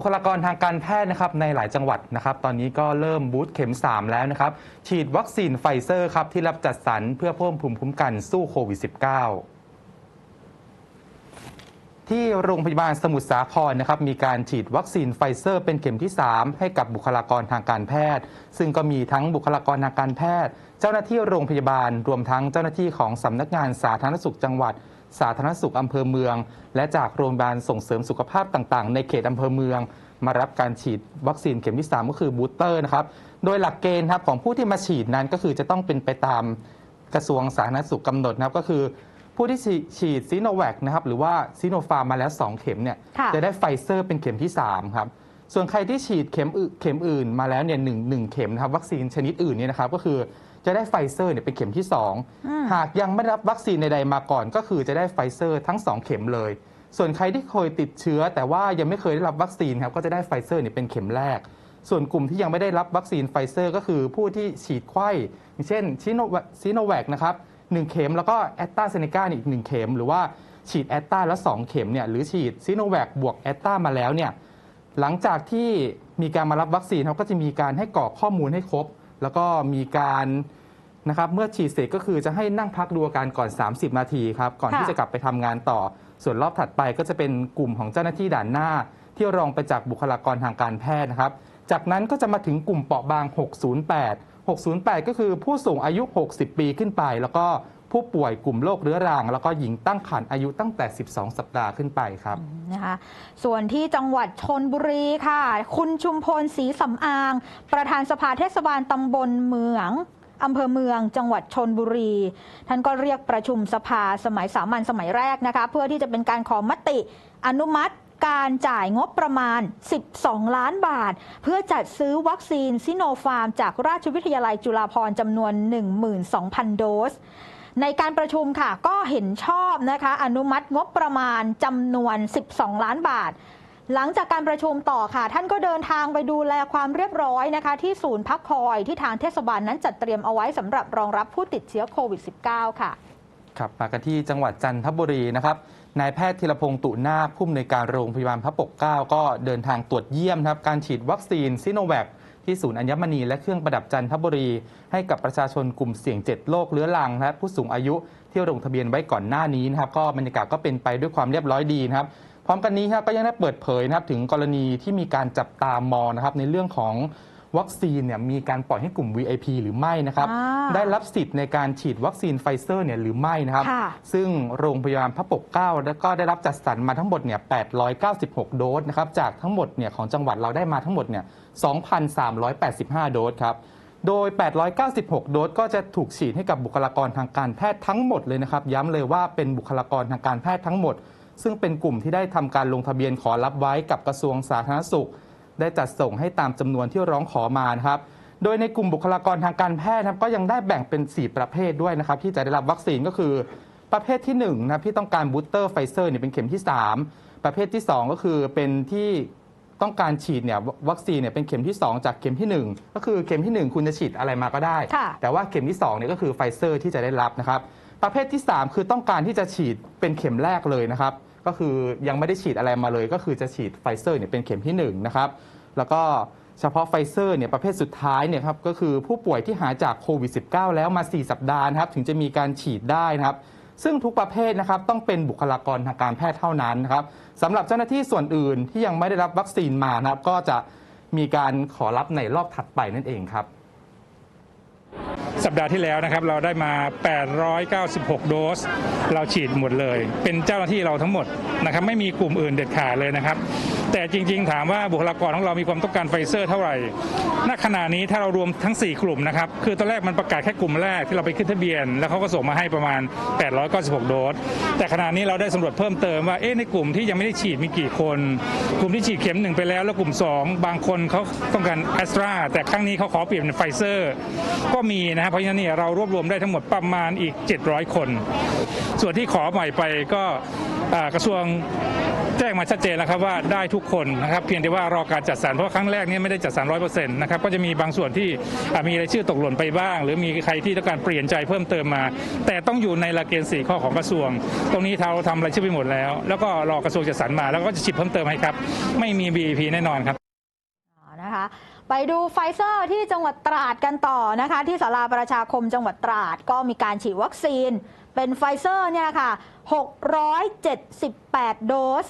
บุคลากรทางการแพทย์นะครับในหลายจังหวัดนะครับ ตอนนี้ก็เริ่มบูสต์เข็ม 3 แล้วนะครับ ฉีดวัคซีนไฟเซอร์ครับที่รับจัดสรรเพื่อเพิ่มภูมิคุ้มกันสู้โควิด -19 ที่โรงพยาบาลสมุทรสาครนะครับมีการฉีดวัคซีนไฟเซอร์ เป็นเข็มที่ 3 ให้กับบุคลากรทางการแพทย์ ซึ่งก็มีทั้งบุคลากรทางการแพทย์ เจ้าหน้าที่โรงพยาบาลรวมทั้งเจ้าหน้าที่ของสำนักงานสาธารณสุขจังหวัด สาธารณสุขอำเภอเมือง และจากโรงพยาบาลส่งเสริมสุขภาพต่างๆ ในเขตอำเภอเมือง มารับการฉีดวัคซีนเข็มที่ 3 ก็คือบูสเตอร์นะครับโดยหลักเกณฑ์ครับของผู้ที่มาฉีดนั้นก็คือจะต้องเป็นไปตามกระทรวงสาธารณสุขกำหนดนะครับก็คือผู้ที่ฉีดซีโนแวคนะครับหรือว่าซีโนฟาร์มมาแล้ว 2 เข็มเนี่ยค่ะจะได้ไฟเซอร์เป็นเข็มที่ 3 ครับ ส่วนใครที่ฉีดเข็มอื่นเข็มอื่นมาแล้วเนี่ยหนึ่งหนึ่งเข็มนะครับวัคซีนชนิดอื่นเนี่ยนะครับก็คือ จะได้ไฟเซอร์เนี่ยเป็นเข็มที่อืม2หากยังไม่ได้รับวัคซีนใดๆมาก่อน ก็คือจะได้ไฟเซอร์ทั้ง 2 เข็มเลย ส่วนใครที่เคยติดเชื้อ แต่ว่ายังไม่เคยได้รับวัคซีนครับก็จะได้ไฟเซอร์เนี่ยเป็นเข็มแรก ส่วนกลุ่มที่ยังไม่ได้รับวัคซีนไฟเซอร์ ก็คือผู้ที่ฉีดไข้อย่างเช่นซิโนซิโนแวคนะครับหนึ่งเข็มแล้วก็แอตตาเซเนกาอีกหนึ่งเข็ม หรือว่าฉีดแอตตาแล้วสองเข็มเนี่ยหรือฉีดซิโนแวคบวกแอตตามาแล้วเนี่ยหลังจากที่มีการมารับวัคซีนเขาก็จะมีการให้กรอกข้อมูลให้ครบ แล้วก็มีการนะครับเมื่อฉีดเสร็จก็คือจะให้นั่งพักดูอาการก่อน 30 นาทีครับก่อนที่ค่ะจะกลับไปทำงานต่อ ส่วนรอบถัดไปก็จะเป็นกลุ่มของเจ้าหน้าที่ด่านหน้า ที่รองไปจากบุคลากรทางการแพทย์นะครับ จากนั้นก็จะมาถึงกลุ่มเปราะบาง 608 608 ก็คือผู้สูงอายุ 60 ปีขึ้นไป แล้วก็ ผู้ป่วยกลุ่มโรคเรื้อรัง แล้วก็หญิงตั้งครรภ์อายุตั้งแต่ 12 สัปดาห์ขึ้นไปครับ นะคะ ส่วนที่จังหวัดชนบุรีค่ะ คุณชุมพลศรีสำอาง ประธานสภาเทศบาลตำบลเมืองอำเภอเมืองจังหวัดชนบุรี ท่านก็เรียกประชุมสภาสมัยสามัญสมัยแรกนะคะ เพื่อที่จะเป็นการขอมติอนุมัติการจ่ายงบประมาณ 12 ล้านบาท เพื่อจัดซื้อวัคซีนซิโนฟาร์ม จากราชวิทยาลัยจุฬาภรณ์จำนวน 12,000 โดส ในการประชุมค่ะ ก็เห็นชอบนะคะ อนุมัติงบประมาณจำนวน 12 ล้านบาท หลังจากการประชุมต่อค่ะ ท่านก็เดินทางไปดูแลความเรียบร้อยนะคะ ที่ศูนย์พักคอยที่ทางเทศบาลนั้นจัดเตรียมเอาไว้สำหรับรองรับผู้ติดเชื้อโควิด -19 ค่ะครับมากันที่จังหวัดจันทบุรีนะครับนายแพทย์ธีรพงศ์ตุนาคผู้อำนวยการโรงพยาบาลพระปกเกล้าก็เดินทางตรวจเยี่ยมครับการฉีดวัคซีนซิโนแวค ที่ศูนย์อัญมณีและเครื่องประดับจันทบุรี ให้กับประชาชนกลุ่มเสี่ยง 7 โรคเรื้อรังและผู้สูงอายุที่ลงทะเบียนไว้ก่อนหน้านี้นะครับก็บรรยากาศก็เป็นไปด้วยความเรียบร้อยดีนะครับพร้อมกันนี้ครับก็ยังได้เปิดเผยนะครับถึงกรณีที่มีการจับตามองนะครับในเรื่องของ วัคซีนเนี่ยมีการปล่อยให้กลุ่ม VIP หรือไม่นะครับอ่าได้รับสิทธิ์ในการฉีดวัคซีนไฟเซอร์เนี่ยหรือไม่นะครับค่ะซึ่งโรงพยาบาลพระปกเกล้าแล้วก็ได้รับจัดสรรมาทั้งหมดเนี่ย896 โดสนะครับจากทั้งหมดเนี่ยของจังหวัดเราได้มาทั้งหมดเนี่ย2,385 โดสครับโดย 896 โดสก็จะถูกฉีดให้กับบุคลากรทางการแพทย์ทั้งหมดเลยนะครับ ย้ำเลยว่าเป็นบุคลากรทางการแพทย์ทั้งหมด ซึ่งเป็นกลุ่มที่ได้ทำการลงทะเบียนขอรับไว้กับกระทรวงสาธารณสุข ได้จัดส่งให้ตามจำนวนที่ร้องขอมานะครับโดยในกลุ่มบุคลากรทางการแพทย์นะครับก็ยังได้แบ่งเป็น 4 ประเภทด้วยนะครับที่จะได้รับวัคซีนก็คือ ประเภทที่1นะครับที่ต้องการบูสเตอร์ไฟเซอร์เนี่ยเป็นเข็มที่ 3 ประเภทที่ 2 ก็คือเป็นที่ต้องการฉีดเนี่ยวัคซีนเนี่ยเป็นเข็มที่ 2 จากเข็มที่ 1 ก็คือเข็มที่ 1 คุณจะฉีดอะไรมาก็ได้ค่ะแต่ว่าเข็มที่2เนี่ยก็คือไฟเซอร์ที่จะได้รับนะครับประเภทที่ 3 คือต้องการที่จะฉีดเป็นเข็มแรกเลยนะครับ ก็คือยังไม่ได้ฉีดอะไรมาเลย ก็คือจะฉีดไฟเซอร์เนี่ยเป็นเข็มที่1นะครับแล้วก็เฉพาะไฟเซอร์เนี่ยประเภทสุดท้ายเนี่ยครับก็คือผู้ป่วยที่หายจากโควิด -19 แล้วมา 4 สัปดาห์นะครับถึงจะมีการฉีดได้นะครับซึ่งทุกประเภทนะครับต้องเป็นบุคลากรทางการแพทย์เท่านั้นนะครับสำหรับเจ้าหน้าที่ส่วนอื่นที่ยังไม่ได้รับวัคซีนมานะครับก็จะมีการขอรับในรอบถัดไปนั่นเองครับ สัปดาห์ที่แล้วนะครับ เราได้มา 896 โดส เราฉีดหมดเลย เป็นเจ้าหน้าที่เราทั้งหมดนะครับ ไม่มีกลุ่มอื่นเด็ดขาดเลยนะครับ แต่จริง ๆ ถามว่าบุคลากรของเรามีความต้องการไฟเซอร์เท่าไหร่ ณ ขณะนี้ถ้าเรารวมทั้ง 4 กลุ่มนะครับ คือตอนแรกมันประกาศแค่กลุ่มแรกที่เราไปขึ้นทะเบียน แล้วเขาก็ส่งมาให้ประมาณ 896 โดส แต่ขณะนี้เราได้สำรวจเพิ่มเติมว่า เอ๊ะ ในกลุ่มที่ยังไม่ได้ฉีดมีกี่คน กลุ่มที่ฉีดเข็มหนึ่งไปแล้ว แล้วกลุ่ม 2 บางคนเขาต้องการแอสตราแต่ครั้งนี้เขาขอเปลี่ยนเป็นไฟเซอร์ ก็มีนะครับ เพราะฉะนั้นเนี่ยเรารวบรวมได้ทั้งหมดประมาณอีก 700 คน ส่วนที่ขอใหม่ไปก็ กระทรวงแจ้งมาชัดเจนแล้วครับว่าได้ทุกคนนะครับเพียงแต่ว่ารอการจัดสรรเพราะครั้งแรกนี้ไม่ได้จัดสรรร้อยเปอร์เซ็นต์นะครับก็จะมีบางส่วนที่มีรายชื่อตกหล่นไปบ้าง หรือมีใครที่ต้องการเปลี่ยนใจเพิ่มเติมมา แต่ต้องอยู่ในหลักเกณฑ์สี่ข้อของกระทรวง ตรงนี้เราทำรายชื่อไปหมดแล้ว แล้วก็รอกระทรวงจัดสรรมา แล้วก็จะฉีดเพิ่มเติมให้ครับ ไม่มี BEP แน่นอนครับนะคะไปดูไฟเซอร์ที่จังหวัดตราดกันต่อนะคะ ที่ศาลาประชาคมจังหวัดตราดก็มีการฉีดวัคซีน เป็นไฟเซอร์เนี่ยค่ะ 678 โดส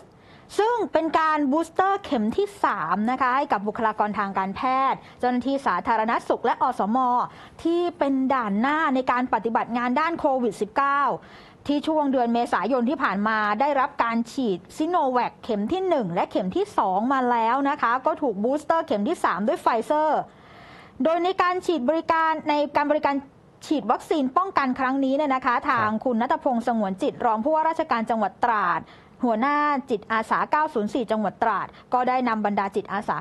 ซึ่งเป็นการบูสเตอร์เข็มที่ 3 นะคะ ให้กับบุคลากรทางการแพทย์ เจ้าหน้าที่สาธารณสุขและอสม ที่เป็นด่านหน้าในการปฏิบัติงานด้านโควิด -19 ที่ช่วงเดือนเมษายนที่ผ่านมาได้รับการฉีดซิโนแวคเข็มที่ 1 และเข็มที่ 2 มาแล้วนะคะ ก็ถูกบูสเตอร์เข็มที่ 3 ด้วยไฟเซอร์ โดยในการฉีดบริการในการบริการ ฉีดวัคซีนป้องกันครั้งนี้เนี่ยนะคะ ทางคุณนัทพงศ์สงวนจิตรองผู้ว่าราชการจังหวัดตราด หัวหน้าจิตอาสา 904 จังหวัดตราด ก็ได้นำบรรดาจิตอาสา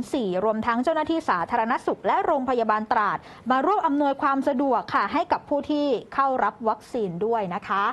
904 รวมทั้งเจ้าหน้าที่สาธารณสุข และโรงพยาบาลตราด มาร่วมอำนวยความสะดวกค่ะให้กับผู้ที่เข้ารับวัคซีนด้วยนะคะ